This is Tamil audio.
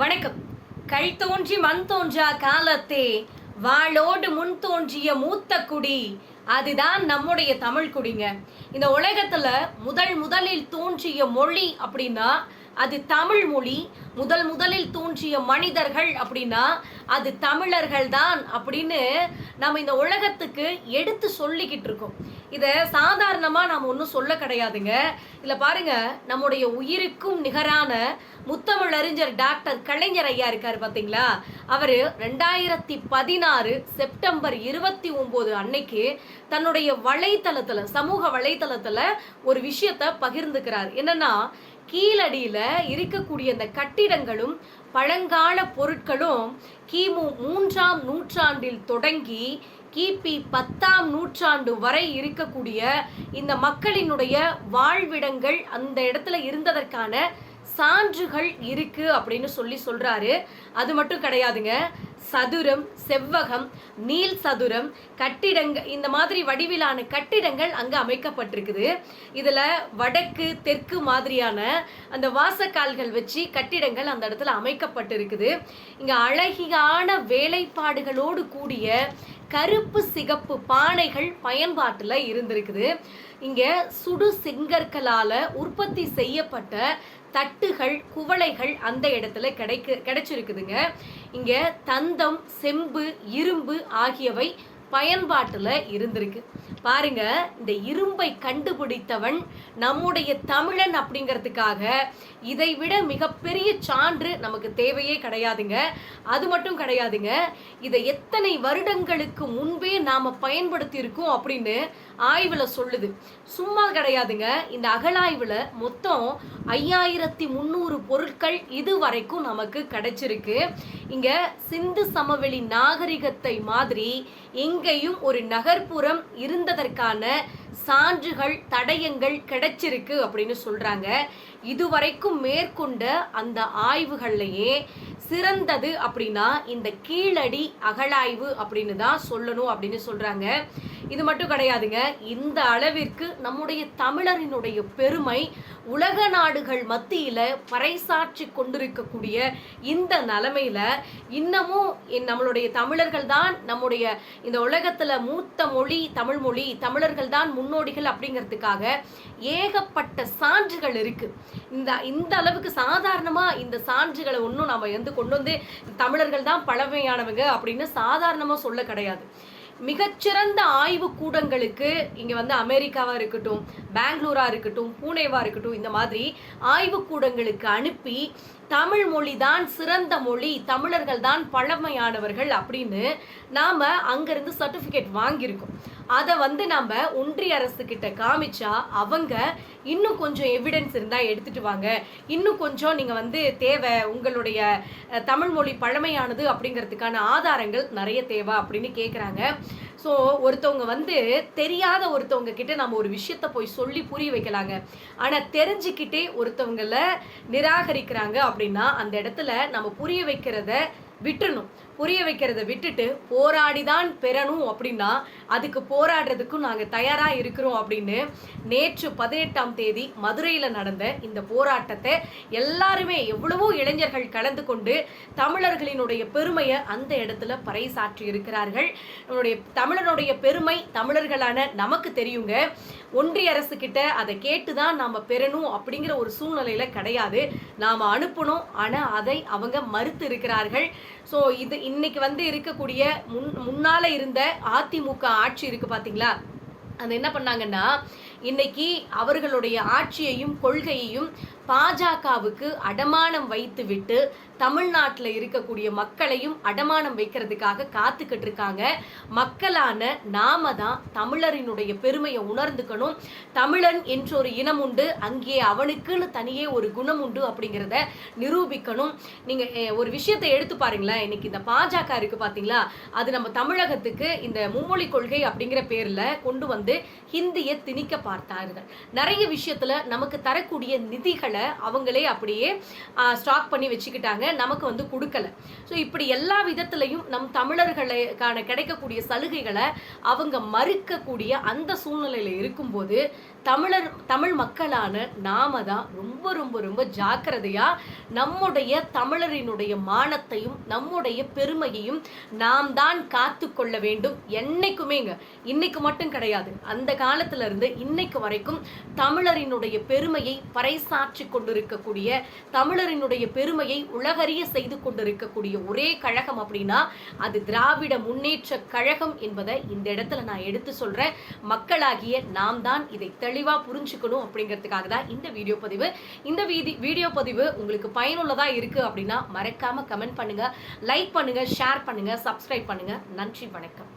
வணக்கம். கல் தோன்றி மண் தோன்றா காலத்தே வாளோடு முன் தோன்றிய மூத்த குடி அதுதான் நம்முடைய தமிழ் குடிங்க. இந்த உலகத்துல முதல் முதலில் தோன்றிய மொழி அப்படின்னா அது தமிழ் மொழி. முதல் முதலில் தோன்றிய மனிதர்கள் அப்படின்னா அது தமிழர்கள் தான் அப்படின்னு நம்ம இந்த உலகத்துக்கு எடுத்து சொல்லிக்கிட்டு இருக்கோம். இதை சாதாரணமாக நாம் ஒன்றும் சொல்ல கிடையாதுங்க. இதில் பாருங்க நம்முடைய உயிருக்கும் நிகரான முத்தமிழறிஞர் டாக்டர் கலைஞர் ஐயா இருக்கார் பார்த்தீங்களா அவர் ரெண்டாயிரத்தி பதினாறு செப்டம்பர் இருபத்தி ஒம்பது அன்னைக்கு தன்னுடைய வலைத்தளத்தில் சமூக வலைத்தளத்தில் ஒரு விஷயத்தை பகிர்ந்துக்கிறார். என்னன்னா கீழடியில் இருக்கக்கூடிய அந்த கட்டிடங்களும் பழங்கால பொருட்களும் கிமு மூன்றாம் நூற்றாண்டில் தொடங்கி கிபி பத்தாம் நூற்றாண்டு வரை இருக்கக்கூடிய இந்த மக்களினுடைய வாழ்விடங்கள் அந்த இடத்துல இருந்ததற்கான சான்றுகள் இருக்கு அப்படின்னு சொல்லி சொல்றாரு. அது மட்டும் கிடையாதுங்க. சதுரம் செவ்வகம் நீல் சதுரம் கட்டிடங்கள் இந்த மாதிரி வடிவிலான கட்டிடங்கள் அங்க அமைக்கப்பட்டிருக்குது. இதுல வடக்கு தெற்கு மாதிரியான அந்த வாசக்கால்கள் வச்சு கட்டிடங்கள் அந்த இடத்துல அமைக்கப்பட்டிருக்குது. இங்க அழகியான வேலைப்பாடுகளோடு கூடிய கருப்பு சிகப்பு பானைகள் பயன்பாட்டில் இருந்திருக்குது. இங்கே சுடு செங்கற்களால் உற்பத்தி செய்யப்பட்ட தட்டுகள் குவளைகள் அந்த இடத்துல கிடைக்கு கிடைச்சிருக்குதுங்க. இங்கே தந்தம் செம்பு இரும்பு ஆகியவை பயன்பாட்டில் இருந்திருக்கு. பாருங்க இந்த இரும்பை கண்டுபிடித்தவன் நம்முடைய தமிழன் அப்படிங்கிறதுக்காக இதை விட மிகப்பெரிய சான்று நமக்கு தேவையே கிடையாதுங்க. அது மட்டும் கிடையாதுங்க இதை எத்தனை வருடங்களுக்கு முன்பே நாம பயன்படுத்தி இருக்கோம் அப்படின்னு ஆய்வுல சொல்லுது. சும்மா கிடையாதுங்க இந்த அகழாய்வுல மொத்தம் ஐயாயிரத்தி முந்நூறு பொருட்கள் இது வரைக்கும் நமக்கு கிடைச்சிருக்கு. இங்க சிந்து சமவெளி நாகரிகத்தை மாதிரி எங்கேயும் ஒரு நகர்ப்புறம் இருந்த இருந்ததற்கான சான்றுகள் தடயங்கள் கிடைச்சிருக்கு அப்படின்னு சொல்கிறாங்க இதுவரைக்கும் மேற்கொண்ட அந்த ஆய்வுகள்லையே சிறந்தது அப்படின்னா இந்த கீழடி அகழாய்வு அப்படின்னு தான் சொல்லணும் அப்படின்னு சொல்கிறாங்க இது மட்டும் கிடையாதுங்க. இந்த அளவிற்கு நம்முடைய தமிழரினுடைய பெருமை உலக நாடுகள் மத்தியில் பறைசாற்றி கொண்டிருக்கக்கூடிய இந்த நிலமையில இன்னமும் நம்மளுடைய தமிழர்கள் தான் நம்முடைய இந்த உலகத்தில் மூத்த மொழி தமிழ் மொழி தமிழர்கள் தான் முன் முன்னோடிகள் அப்படிங்கிறதுக்காக ஏகப்பட்ட சான்றுகள் இருக்கு. இந்த இந்த அளவுக்கு சாதாரணமாக இந்த சான்றுகளை ஒன்றும் நம்ம வந்து கொண்டு வந்து தமிழர்கள் தான் பழமையானவங்க அப்படின்னு சாதாரணமாக சொல்ல கிடையாது. மிகச்சிறந்த ஆய்வு கூடங்களுக்கு இங்கே வந்து அமெரிக்காவாக இருக்கட்டும் பெங்களூராக இருக்கட்டும் பூனேவாக இருக்கட்டும் இந்த மாதிரி ஆய்வு கூடங்களுக்கு அனுப்பி தமிழ் மொழி தான் சிறந்த மொழி தமிழர்கள் தான் பழமையானவர்கள் அப்படின்னு நாம் அங்கேருந்து சர்டிஃபிகேட் வாங்கியிருக்கோம். அதை வந்து நம்ம ஒன்றிய அரசு கிட்ட காமிச்சா அவங்க இன்னும் கொஞ்சம் எவிடன்ஸ் இருந்தால் எடுத்துட்டு வாங்க. இன்னும் கொஞ்சம் நீங்கள் வந்து தேவை உங்களுடைய தமிழ் மொழி பழமையானது அப்படிங்கிறதுக்கான ஆதாரங்கள் நிறைய தேவை அப்படின்னு கேட்குறாங்க ஸோ ஒருத்தவங்க வந்து தெரியாத ஒருத்தவங்க கிட்ட நம்ம ஒரு விஷயத்த போய் சொல்லி புரிய வைக்கலாங்க. ஆனால் தெரிஞ்சுக்கிட்டே ஒருத்தவங்கள நிராகரிக்கிறாங்க அப்படின்னு அப்படின்னா அந்த இடத்துல நம்ம புரிய வைக்கிறத விட்டுறணும். புரிய வைக்கிறத விட்டுட்டு போராடி தான் பெறணும் அப்படின்னா அதுக்கு போராடுறதுக்கும் நாங்கள் தயாராக இருக்கிறோம் அப்படின்னு நேற்று பதினெட்டாம் தேதி மதுரையில் நடந்த இந்த போராட்டத்தை எல்லாருமே எவ்வளவோ இளைஞர்கள் கலந்து கொண்டு தமிழர்களினுடைய பெருமையை அந்த இடத்துல பறைசாற்றி இருக்கிறார்கள். நம்மளுடைய தமிழனுடைய பெருமை தமிழர்களான நமக்கு தெரியுங்க. ஒன்றிய அரசு கிட்ட அதை கேட்டு தான் நாம் பெறணும் அப்படிங்கிற ஒரு சூழ்நிலையில் கிடையாது. நாம் அனுப்பணும். ஆனால் அதை அவங்க மறுத்து இருக்கிறார்கள். ஸோ இது இன்னைக்கு வந்து இருக்கக்கூடிய முன் முன்னால இருந்த அதிமுக ஆட்சி இருக்கு பாத்தீங்களா? அது என்ன பண்ணாங்கன்னா இன்னைக்கு அவர்களுடைய ஆட்சியையும் கொள்கையையும் பாஜகவுக்கு அடமானம் வைத்து விட்டு தமிழ்நாட்டில் இருக்கக்கூடிய மக்களையும் அடமானம் வைக்கிறதுக்காக காத்துக்கிட்டு இருக்காங்க. மக்களான நாம தான் தமிழரினுடைய பெருமையை உணர்ந்துக்கணும். தமிழன் என்ற ஒரு இனம் உண்டு. அங்கே அவனுக்குன்னு தனியே ஒரு குணம் உண்டு அப்படிங்கிறத நிரூபிக்கணும். நீங்கள் ஒரு விஷயத்தை எடுத்து பாருங்களேன். இன்னைக்கு இந்த பாஜக இருக்கு பார்த்தீங்களா அது நம்ம தமிழகத்துக்கு இந்த மும்மொழி கொள்கை அப்படிங்கிற பேரில் கொண்டு வந்து ஹிந்தியை திணிக்க பார்த்தார்கள். நிறைய விஷயத்தில் நமக்கு தரக்கூடிய நிதிகளை அவங்களே அப்படியே ஸ்டாக் பண்ணி வச்சுக்கிட்டாங்க. நமக்கு வந்து கொடுக்கல. ஸோ இப்படி எல்லா விதத்துலையும் நம் தமிழர்களுக்கான கிடைக்கக்கூடிய சலுகைகளை அவங்க மறுக்கக்கூடிய அந்த சூழ்நிலையில இருக்கும்போது தமிழர் தமிழ் மக்களான நாம தான் ரொம்ப ரொம்ப ரொம்ப ஜாக்கிரதையா நம்முடைய தமிழரினுடைய மானத்தையும் நம்முடைய பெருமையையும் நாம் தான் காத்து கொள்ள வேண்டும் என்னைக்குமேங்க. இன்னைக்கு மட்டும் கிடையாது. அந்த காலத்துல இருந்து இன்னைக்கு வரைக்கும் தமிழரினுடைய பெருமையை பறைசாற்றி கொண்டிருக்கக்கூடிய தமிழரினுடைய பெருமையை உலகறிய செய்து கொண்டிருக்கக்கூடிய ஒரே கழகம் அப்படின்னா அது திராவிட முன்னேற்ற கழகம் என்பதை இந்த இடத்துல நான் எடுத்து சொல்றேன். மக்களாகிய நாம் தான் இதை தெளிவாக புரிஞ்சுக்கணும் அப்படிங்கிறதுக்காக தான் இந்த வீடியோ பதிவு. இந்த வீதி வீடியோ பதிவு உங்களுக்கு பயனுள்ளதாக இருக்கு அப்படின்னா மறக்காம கமெண்ட் பண்ணுங்க லைக் பண்ணுங்க ஷேர் பண்ணுங்க சப்ஸ்கிரைப் பண்ணுங்க. நன்றி வணக்கம்.